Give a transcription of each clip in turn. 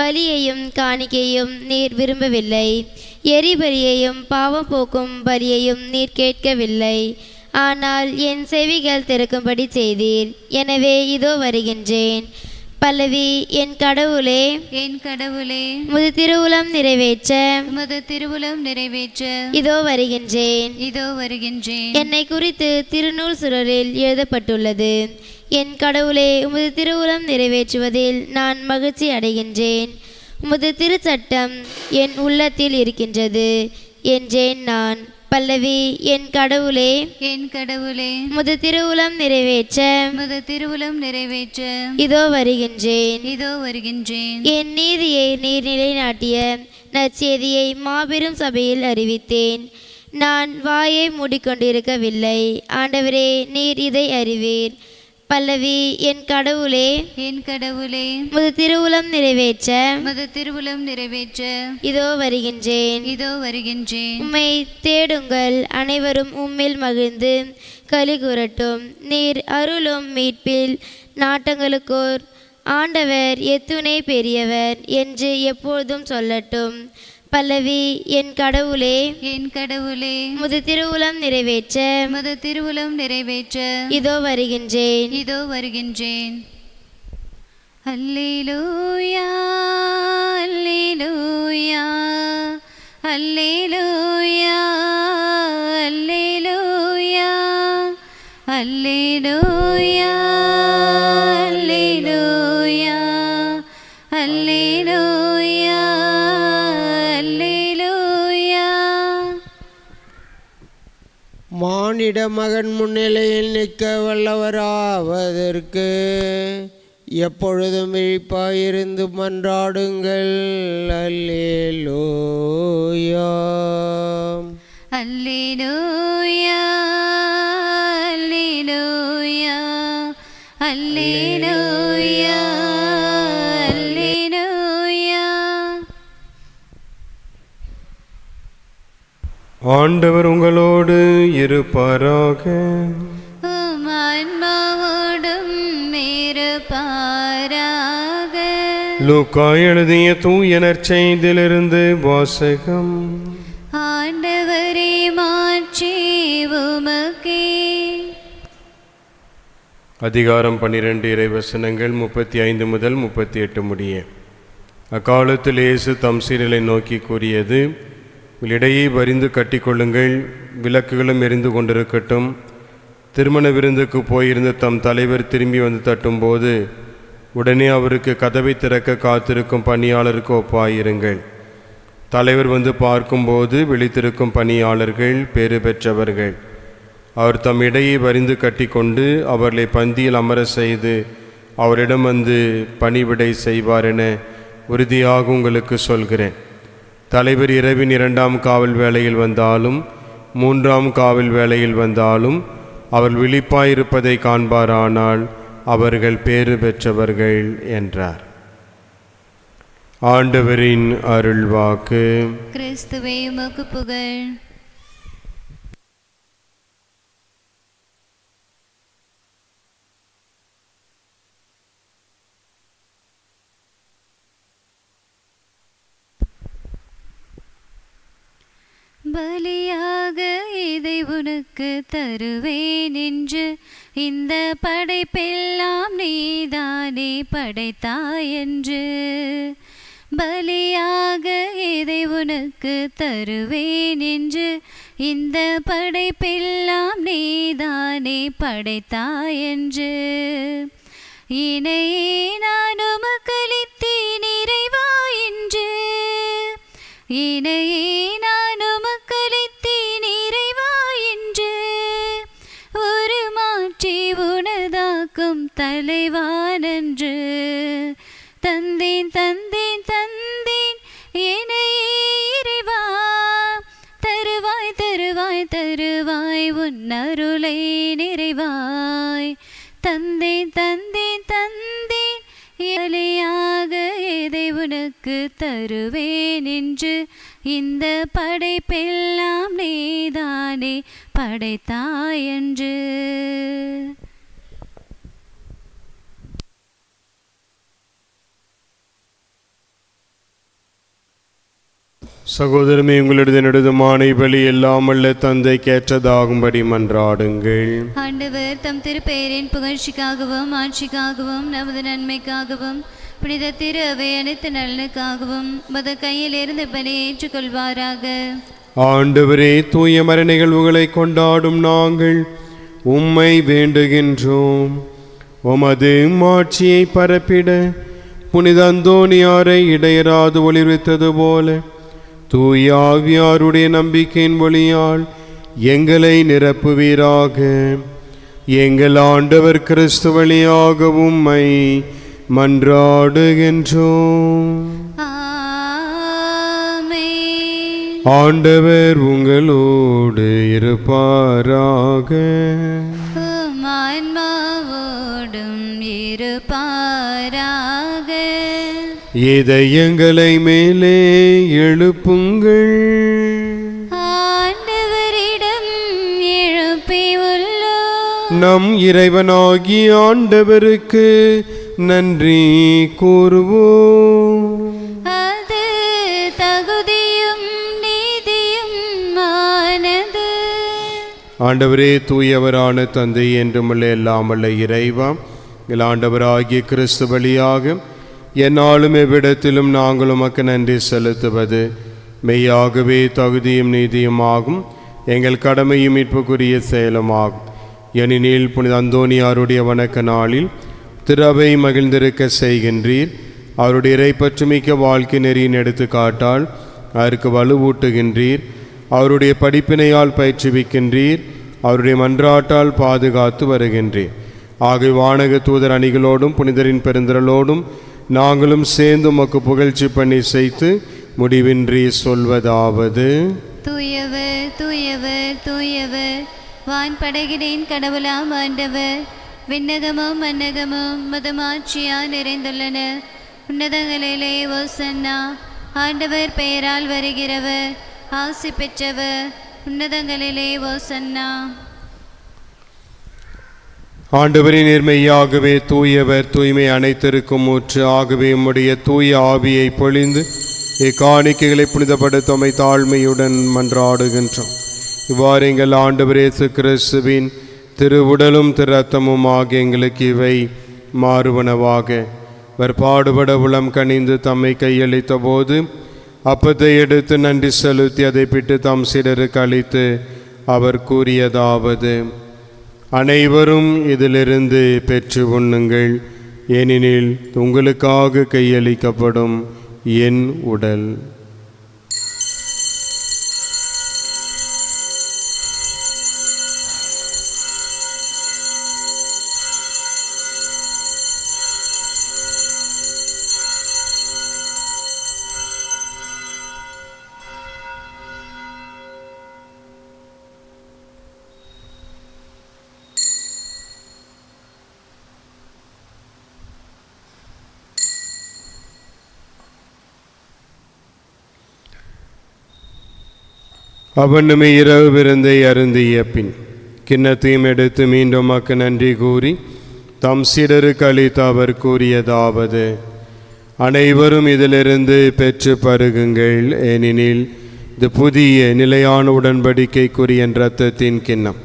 பலியையும் காணிக்கையும் நீர் விரும்பவில்லை. எரிபலியையும் பாவம் போக்கும் பலியையும் நீர் கேட்கவில்லை. ஆனால் என் செவிகள் திறக்கும்படி செய்தீர். எனவே இதோ வருகின்றேன். பல்லவி என் கடவுளே. என் கடவுளே. முது திருவுளம் நிறைவேற்ற. உமது திருவுளம் நிறைவேற்ற. இதோ வருகின்றேன். இதோ வருகின்றேன். என்னை குறித்து திருநூல் சுரரில் எழுதப்பட்டுள்ளது. என் கடவுளே உமது திருவுளம் நிறைவேற்றுவதில் நான் மகிழ்ச்சி அடைகின்றேன். உமது திருச்சட்டம் என் உள்ளத்தில் இருக்கின்றது என்றேன் நான். பல்லவி என் கடவுளே என் கடவுளே உமது திருவுளம் நிறைவேற்ற உமது திருவுளம் நிறைவேற்ற இதோ வருகின்றேன். இதோ வருகின்றேன். என் நீதியை நீர் நிலைநாட்டிய நற்செய்தியை மாபெரும் சபையில் அறிவித்தேன். நான் வாயை மூடிக்கொண்டிருக்கவில்லை. ஆண்டவரே நீர் இதை அறிவீர். பல்லவி என் கடவுளே என் கடவுளே முது திருவுளம் நிறைவேற்ற உமது திருவுளம் நிறைவேற்ற இதோ வருகின்றேன். இதோ வருகின்றேன். உம்மை தேடுங்கள் அனைவரும் உம்மில் மகிழ்ந்து களி கூறட்டும். நீர் அருளும் மீட்பில் நாட்டங்களுக்கோர். ஆண்டவர் எத்துணை பெரியவர் என்று எப்பொழுதும் சொல்லட்டும். பல்லவி என் கடவுளே என் கடவுளே முது திருவுளம் நிறைவேற்ற உமது திருவுளம் நிறைவேற்ற இதோ வருகின்றேன். இதோ வருகின்றேன். அல்லேலூயா அல்லேலூயா அல்லேலூயா அல்லேலூயா அல்லேலூயா. மானிட மகன் முன்னிலையில் நிற்க வல்லவராவதற்கு எப்பொழுதும் விழிப்பாயிருந்து மன்றாடுங்கள். அல்லேலோயா. அல்லேலோயா அல்லேலோயா அல்லேலோ ஆண்டவர் உங்களோடு இருப்பாராக. ஆன்மாவோடும் இருப்பாராக. லூக்கா எழுதிய தூய நற்செய்தியிலிருந்து வாசகம். ஆண்டவரே மாற்றி உமக்கே. அதிகாரம் பன்னிரண்டு இறைவசனங்கள் முப்பத்தி ஐந்து முதல் முப்பத்தி எட்டு முடிய. அக்காலத்தில் இயேசு தம் சீரலை நோக்கி கூறியது இடையே வரிந்து கட்டிக்கொள்ளுங்கள். விளக்குகளும் எரிந்து கொண்டிருக்கட்டும். திருமண விருந்துக்கு போயிருந்த தம் தலைவர் திரும்பி வந்து தட்டும்போது உடனே அவருக்கு கதவை திறக்க காத்திருக்கும் பணியாளருக்கு ஒப்பாயிருங்கள். தலைவர் வந்து பார்க்கும்போது விழித்திருக்கும் பணியாளர்கள் பேறு பெற்றவர்கள். அவர் தம் இடையை வரிந்து கட்டிக்கொண்டு அவர்களை பந்தியில் அமர செய்து அவரிடம் வந்து பணிவிடை செய்வார் என உறுதியாக உங்களுக்கு சொல்கிறேன். தலைவர் இரவின் இரண்டாம் காவல் வேளையில் வந்தாலும் மூன்றாம் காவல் வேளையில் வந்தாலும் அவர் விழிப்பாயிருப்பதை காண்பாரானால் அவர்கள் பேறு பெற்றவர்கள் என்றார். ஆண்டவரின் அருள்வாக்கு. கிறிஸ்துவே புகழ். பலியாக இதை உனக்கு தருவேன் என்று இந்த படைப்பெல்லாம் நீதானே படைத்தாய் என்று பலியாக இதை உனக்கு தருவேன் என்று இந்த படைப்பெல்லாம் நீதானே படைத்தாய் என்று இணையே நான் உமக்களித்தேன் இறைவா என்று இணையே இந்த படைப்பெல்லாம் நீதானே படைத்தாய் என்று. சகோதரமே உங்களது நெடுதுமான பலி எல்லாம் அல்ல தந்தை கேற்றதாகும்படி மன்றாடுங்கள். ஆண்டவர் தம் திருப்பெயரின் புகழ்ச்சிக்காகவும் ஆட்சிக்காகவும் நமது நன்மைக்காகவும் புனித திரு அவை அனைத்து நலனுக்காகவும் மத கையில் இருந்து பலி ஏற்றுக்கொள்வாராக. ஆண்டவரே தூய மர நிகழ்வுகளை கொண்டாடும் நாங்கள் உம்மை வேண்டுகின்றோம். உமது மாட்சியை பரப்பிட புனித அந்தோணியாரை இடையராது ஒளிர்வித்தது போல தூய ஆவியாருடைய நம்பிக்கையின் வழியால் எங்களை நிரப்புவீராக. எங்கள் ஆண்டவர் கிறிஸ்து வழியாக உம்மை மன்றாடுகின்றோம். ஆண்டவர் உங்களோடு இருப்பாராக. ஆன்மாவோடும் இருப்பாராக. இதயங்களை மேலே எழுப்புங்கள். ஆண்டவரிடம் எழுப்பி உள்ளோம் நம் இறைவனாகிய ஆண்டவருக்கு நன்றி கூறுவோம். அது தகுதியும் நீதியும் ஆனது. ஆண்டவரே தூயவரான தந்தை என்றுமல்ல எல்லாமல்ல இறைவா எங்கள் ஆண்டவராகிய கிறிஸ்து வழியாக என்னாலும் எவ்விடத்திலும் நாங்கள் உமக்கு நன்றி செலுத்துவது. மெய்யாகவே தகுதியும் நீதியுமாகும் எங்கள் கடமையும் மீட்புக்குரிய செயலுமாகும் எனினில் புனித அந்தோனியாருடைய வணக்க நாளில் திரவை மகிழ்ந்திருக்க செய்கின்றீர். அவருடைய இறைப்பற்றுமிக்க வாழ்க்கை நெறியின் எடுத்துக்காட்டால் அதற்கு வலுவூட்டுகின்றீர். அவருடைய படிப்பினையால் பயிற்றுவிக்கின்றீர். அவருடைய மன்றாட்டால் பாதுகாத்து வருகின்றீர். ஆகிய வானக தூதர் அணிகளோடும் புனிதரின் பெருந்திரளோடும் நாங்களும் சேர்ந்து உமக்கு புகழ்ச்சி பண்ணி செய்து முடிவின்றி சொல்வதாவது. தூயவர் தூயவர் தூயவர். வான்படைகிறேன் கடவுளாம் ஆண்டவர். விண்ணகமும் மன்னகமும் மதமாட்சியா நிறைந்துள்ளன. உன்னதங்களிலே ஓசன்னா ஆண்டவர் பெயரால் வருகிறவர் ஆசி பெற்றவர் உன்னதங்களிலே ஓசன்னா ஆண்டவரின் நேர்மையாகவே தூயவர் தூய்மை அனைத்திருக்கும் ஊற்று. ஆகவே உம்முடைய தூய ஆவியை பொழிந்து இக்காணிக்கைகளை புனிதப்படுத்தமை தாழ்மையுடன் மன்றாடுகின்றோம். இவ்வாறு எங்கள் ஆண்டவர் இயேசு கிறிஸ்துவின் திருவுடலும் திரு ரத்தமும் ஆகிய எங்களுக்கு இவை மாறுவனவாக. அவர் பாடுபட உளம் கனிந்து தம்மை கையளித்த போது அப்பத்தை எடுத்து நன்றி செலுத்தி அதை பிட்டு தம் சிலருக்கு அளித்து அவர் கூறியதாவது அனைவரும் இதிலிருந்து பெற்று உண்ணுங்கள். ஏனெனில் உங்களுக்காக கையளிக்கப்படும் என் உடல். அவனுமே இரவு விருந்தை அருந்திய பின் கிண்ணத்தையும் எடுத்து மீண்டும் மக்கு நன்றி கூறி தம் சிடருக்கு அளித்து அவர் கூறியதாவது அனைவரும் இதிலிருந்து பெற்று பருகுங்கள். ஏனெனில் இது புதிய நிலையான உடன்படிக்கைக்குரிய இரத்தத்தின் கிண்ணம்.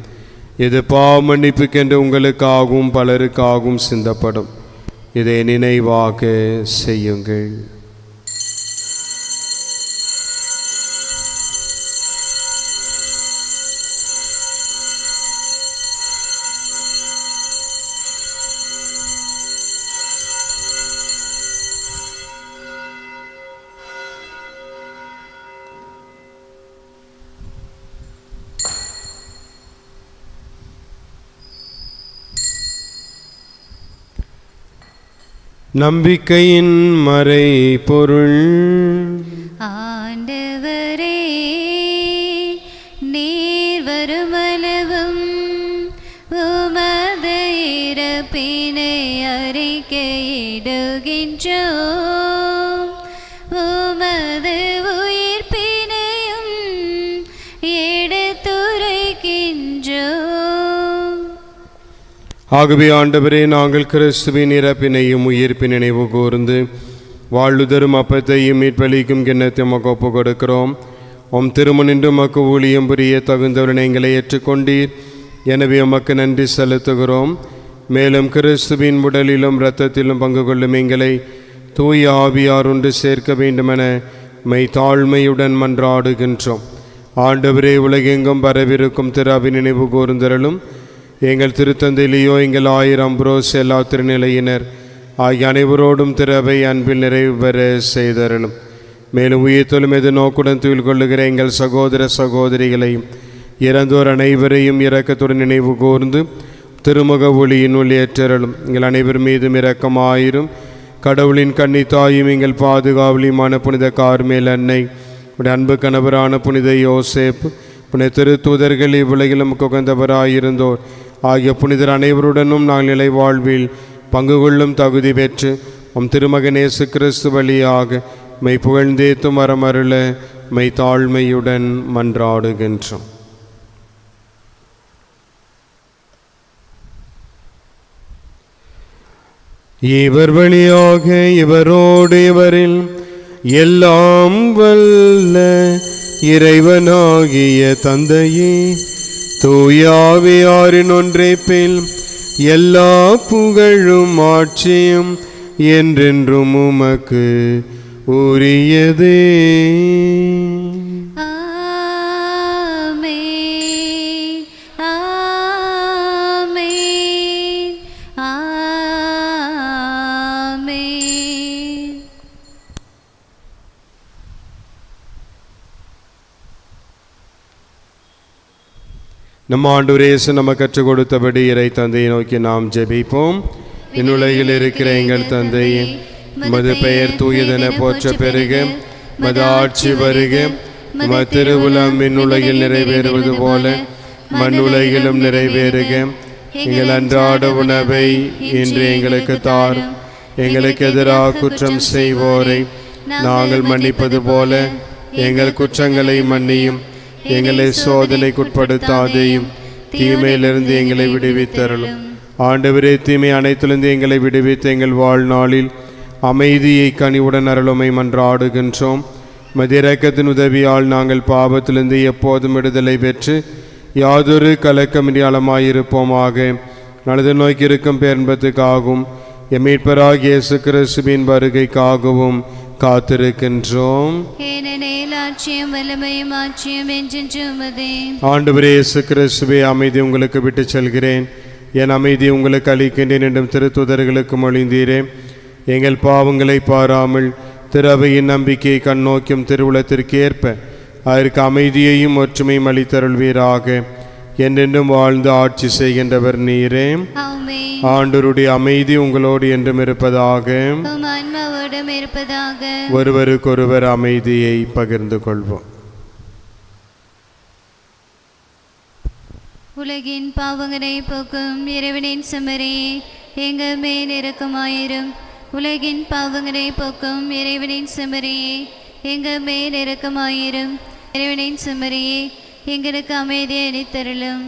இது பாவ மன்னிப்புக்கென்று உங்களுக்காகவும் பலருக்காகவும் சிந்தப்படும். இதை நினைவாக செய்யுங்கள். நம்பிக்கையின் மறை பொருள். ஆண்டவரே நீர் வருமளவும் உமது இறப்பினை அறிக்கையிடுகின்றோம். ஆகவே ஆண்டவரே நாங்கள் கிறிஸ்துவின் இறப்பினையும் உயிர்ப்பின் நினைவு கூர்ந்து வாழ்வுதரும் அப்பத்தையும் மீட்பளிக்கும் கிண்ணத்தை உமக்கு ஒப்பு கொடுக்கிறோம். உம் திருமணின்று உமக்கு ஊழியம் புரிய தகுந்தவரனை எங்களை ஏற்றுக்கொண்டீர். எனவே உமக்கு நன்றி செலுத்துகிறோம். மேலும் கிறிஸ்துவின் உடலிலும் இரத்தத்திலும் பங்கு கொள்ளும் எங்களை தூய ஆவியார் ஒன்று சேர்க்க வேண்டுமென மெய் தாழ்மையுடன் மன்றாடுகின்றோம். ஆண்டவரே உலகெங்கும் பரவிருக்கும் திராவி நினைவு கூர்ந்தரலும் எங்கள் திருத்தந்தையிலேயோ எங்கள் ஆயிரம் புரோஸ் எல்லா திருநிலையினர் ஆகிய அனைவரோடும் திறவை அன்பில் நிறைவு பெற செய்தரணும் மேலும் உயிர்த்தொழும் எது நோக்குடன் துயில் கொள்ளுகிற எங்கள் சகோதர சகோதரிகளையும் இறந்தோர் அனைவரையும் இரக்கத்துடன் நினைவு கூர்ந்து திருமுக ஒளியினுள் ஏற்றரலும் எங்கள் அனைவர் மீதும் இரக்கமாயிரும். கடவுளின் கண்ணி தாயும் எங்கள் பாதுகாவலியுமான புனித கார்மேல் அன்னை உடைய அன்பு கணவரான புனித யோசேப் புனித திருத்தூதர்கள் இவ்வுலகிலும் குகந்தவராயிருந்தோர் ஆகிய புனிதர் அனைவருடனும் நாங்கள் நிலை வாழ்வில் பங்கு கொள்ளும் தகுதி பெற்று உம் திருமகன் கிறிஸ்து வழியாக மெய் புகழ்ந்தேத்தும் வரமருள மெய் தாழ்மையுடன் மன்றாடுகின்றோம். இவர் வழியாக இவரோடு இவரில் எல்லாம் வல்ல இறைவனாகிய தந்தையே தூயாவியாரின் ஒன்றைப்பில் எல்லா புகழும் ஆட்சியும் என்றென்றும் உமக்கு உரியதே. நம் ஆண்டவரேசு நம்ம கற்றுக் கொடுத்தபடி இறை தந்தையை நோக்கி நாம் ஜெபிப்போம். இந்னுலகில் இருக்கிற எங்கள் தந்தையே மது பெயர் தூயதென போற்ற பெருக மது ஆட்சி வருக. ம திருவுலம் இந்னுலகில் நிறைவேறுவது போல மண்ணுலகிலும் நிறைவேறுக. எங்கள் அன்றாட உணவை இன்று எங்களுக்கு தார். எங்களுக்கு எதிராக குற்றம் செய்வோரை நாங்கள் மன்னிப்பது போல எங்கள் குற்றங்களை மன்னியும். எங்களை சோதனைக்குட்படுத்தாதேயும் தீமையிலிருந்து எங்களை விடுவித்தருளும். ஆண்டவரே தீமை அனைத்திலிருந்து எங்களை விடுவித்து எங்கள் வாழ்நாளில் அமைதியை கனிவுடன் அருளுமை மன்றாடுகின்றோம். மதிரக்கத்தின் உதவியால் நாங்கள் பாவத்திலிருந்து எப்போதும் விடுதலை பெற்று யாதொரு கலக்கமின்றி அளமாயிருப்போமாக நல்லது நோக்கியிருக்கும் பேர்பத்துக்காகவும் எமீட்பராக இயேசு கிறிஸ்துவின் வருகைக்காகவும் காத்திருக்கின்றோம். ஆண்டவரே இயேசு கிறிஸ்துவே அமைதி உங்களுக்கு விட்டு செல்கிறேன். என் அமைதி உங்களுக்கு அளிக்கின்றேன் என்றும் திருத்துதர்களுக்கு மொழிந்தீரே எங்கள் பாவங்களை பாராமல் திருவையின் நம்பிக்கையை கண்ணோக்கும் திருவுளத்திற்கு ஏற்ப அதற்கு அமைதியையும் ஒற்றுமையும் அளித்தருள்வீராக. என்றென்றும் வாழ்ந்து ஆட்சி செய்கின்றவர் நீரே. ஆமென். ஆண்டவருடைய அமைதி உங்களோடு என்றும் இருப்பதாக. ஒருவருக்கொருவர் அமைதியை பகிர்ந்து கொள்வோம். உலகின் பாவங்களை போக்கும் இறைவனின் சுமரே எங்கள் மேல் இரக்கமாயிரும் உலகின் பாவங்களை போக்கும் இறைவனின் சுமரியே எங்கள் மேல் இரக்கமாயிரும் இறைவனின் சுமரியே எங்களுக்கு அமைதியை அளித்தருளும்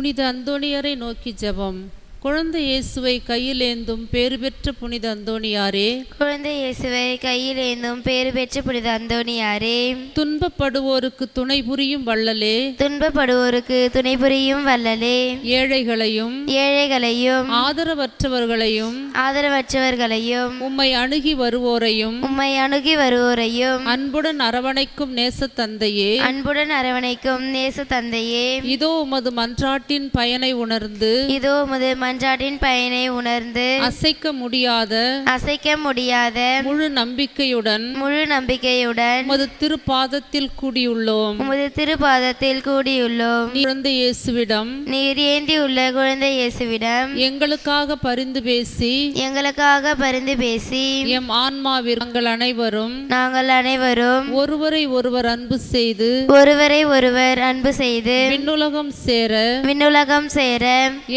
புனித அந்தோணியரை நோக்கி ஜெபம். குழந்தை இயேசுவை கையிலேந்தும் பேறு பெற்ற புனித அந்தோணியாரே. குழந்தை இயேசுவை கையில் ஏந்தும் பேறு பெற்ற புனித அந்தோணியாரே. துன்பப்படுவோருக்கு துணை புரியும் வள்ளலே. துன்பப்படுவோருக்கு துணை புரியும் வல்லலே ஏழைகளையும் ஏழைகளையும் ஆதரவற்றவர்களையும் ஆதரவற்றவர்களையும் உம்மை அணுகி வருவோரையும் உம்மை அணுகி வருவோரையும் அன்புடன் அரவணைக்கும் நேச தந்தையே அன்புடன் அரவணைக்கும் நேச தந்தையே இதோ உமது மன்றாட்டின் பயனை உணர்ந்து இதோ உமது மன்றாட்டின் பயனை உணர்ந்து அசைக்க முடியாத அசைக்க முடியாத முழு நம்பிக்கையுடன் முழு நம்பிக்கையுடன் உமது திருப்பாதத்தில் கூடியுள்ளோம். உமது திருப்பாதத்தில் கூடியுள்ளோம். குழந்தை இயேசுவிடம் நீர் ஏந்தியுள்ள குழந்தை இயேசுவிடம் எங்களுக்காக பரிந்து பேசி எங்களுக்காக பரிந்து பேசி எம் ஆன்மாவிற்கு நாங்கள் அனைவரும் நாங்கள் அனைவரும் ஒருவரை ஒருவர் அன்பு செய்து ஒருவரை ஒருவர் அன்பு செய்து விண்ணுலகம் சேர விண்ணுலகம் சேர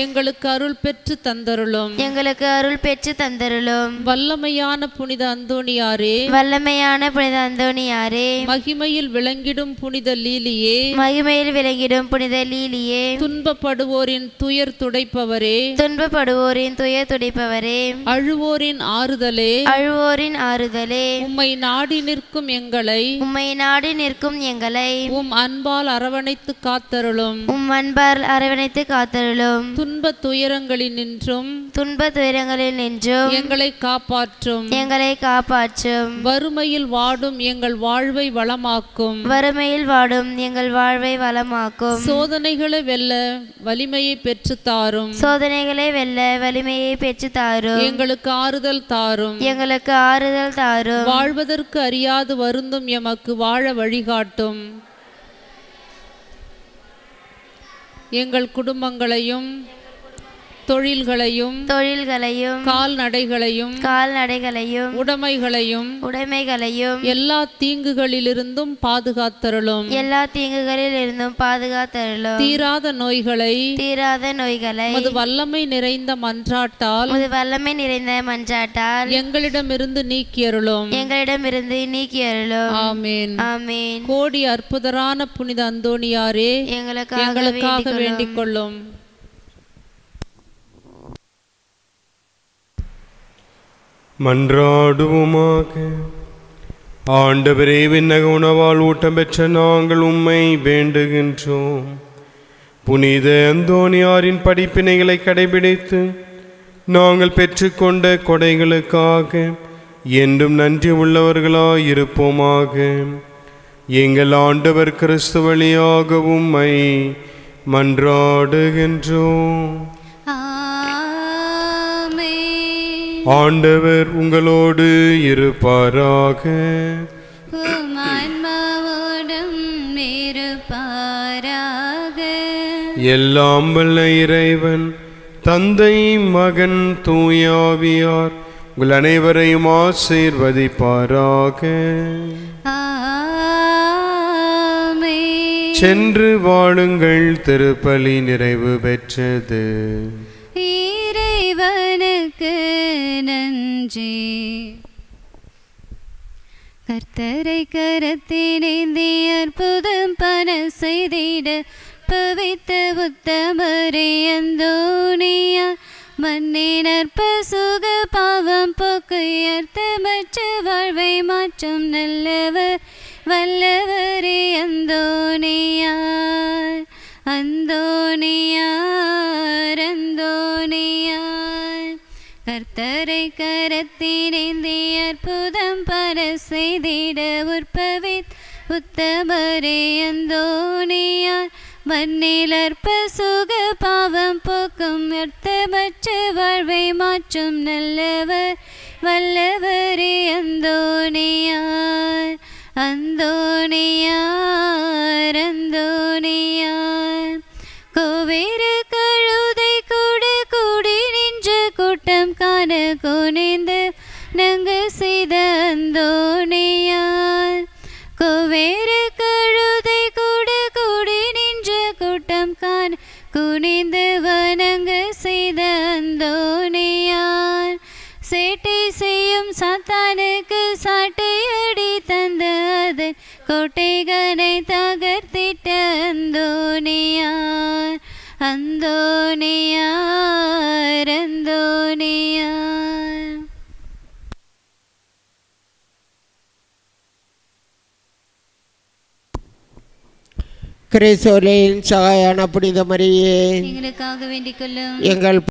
எங்களுக்கு அருள் பெற்று தந்தருளும். எங்களுக்கு அருள் பெற்று தந்தருளும். வல்லமையான புனித அந்தோணியாரே. வல்லமையான புனித அந்தோணியாரே. மகிமையில் விளங்கிடும் புனித லீலியே. மகிமையில் விளங்கிடும் புனித லீலியே. துன்பப்படுவோரின் துயர் துடைப்பவரே. துன்பப்படுவோரின் துயர் துடைப்பவரே. அழுவோரின் ஆறுதலே. அழுவோரின் ஆறுதலே. உம்மை நாடி நிற்கும் எங்களை. உம்மை நாடி நிற்கும் எங்களை. உம் அன்பால் அரவணைத்து காத்தருளும். உம் அன்பால் அரவணைத்து காத்தருளும். துன்ப துயரங்களினின்றும் துன்ப துயரங்களில் நின்றும் எங்களை காப்பாற்றும். எங்களை காப்பாற்றும். வறுமையில் வாடும் எங்கள் வாழ்வை வளமாக்கும். வறுமையில் வாடும் எங்கள் வாழ்வை வளமாக்கும். சோதனைகளை வெல்ல வலிமையை பெற்று தாரும். சோதனைகளை வெல்ல வலிமையை பெற்று தாரும். எங்களுக்கு ஆறுதல் தாரும். எங்களுக்கு ஆறுதல் தாரும். வாழ்வதற்கு அறியாது வருந்தும் எமக்கு வாழ வழிகாட்டும். எங்கள் குடும்பங்களையும் தொழில்களையும் தொழில்களையும் கால்நடைகளையும் கால்நடைகளையும் உடைமைகளையும் உடைமைகளையும் எல்லா தீங்குகளிலிருந்தும் பாதுகாத்தருளும். எல்லா தீங்குகளில் இருந்தும் பாதுகாத்தருளும். தீராத நோய்களை தீராத நோய்களை மது வல்லமை நிறைந்த மன்றாட்டால் உமது வல்லமை நிறைந்த மன்றாட்டால் எங்களிடமிருந்து நீக்கியருளும். எங்களிடமிருந்து நீக்கி அருளும் ஆமேன். ஆமீன். கோடி அற்புதரான புனித அந்தோணியாரே எங்களுக்காக வேண்டிக் கொள்ளும் மன்றாடுவோமாக. ஆண்டவரே விண்ணக உணவால் ஊட்டம் பெற்ற நாங்கள் உம்மை வேண்டுகின்றோம். புனித அந்தோனியாரின் படிப்பினைகளை கடைபிடித்து நாங்கள் பெற்றுக்கொண்ட கொடைகளுக்காக என்றும் நன்றி உள்ளவர்களாய் இருப்போமாக எங்கள் ஆண்டவர் கிறிஸ்து வழியாக உம்மை மன்றாடுகின்றோம். ஆண்டவர் உங்களோடு இருப்பாராக. எல்லாம் வல்ல இறைவன் தந்தை மகன் தூயாவியார் உங்கள் அனைவரையும் ஆசீர்வதிப்பாராக. சென்று வாழுங்கள் திருப்பலி நிறைவு பெற்றது இறைவனுக்கு நன்றி. கர்த்தரை கரத்தினேந்தி அற்புதம் பல செய்திட பவித்த உத்தமரே அந்தோனியா. மண்ணின் அற்ப சுக பாவம் போக்கு அர்த்தமற்ற வாழ்வை மாற்றும் நல்லவர் வல்லவரே அந்தோனியார் அந்தோனியார் அந்தோனியார் கர்த்தரை கரத்தினேந்தி அற்புதம் பர செய்திட உற்பவித் உத்தமரே அந்தோணியார் மண்ணிலற்ப சுக பாவம் போக்கும் அர்த்தமற்ற வாழ்வை மாற்றும் நல்லவர். வல்லவரே அந்தோணியார் அந்தோணியார் அந்தோணியார் கோவேறு கூட்டம் குனிந்து நங்கு செய்த குவேறு கிறிஸ்துவின் சகாயான புனித மரியே. எங்களுக்காக வேண்டிக் கொள்ளும். எங்கள்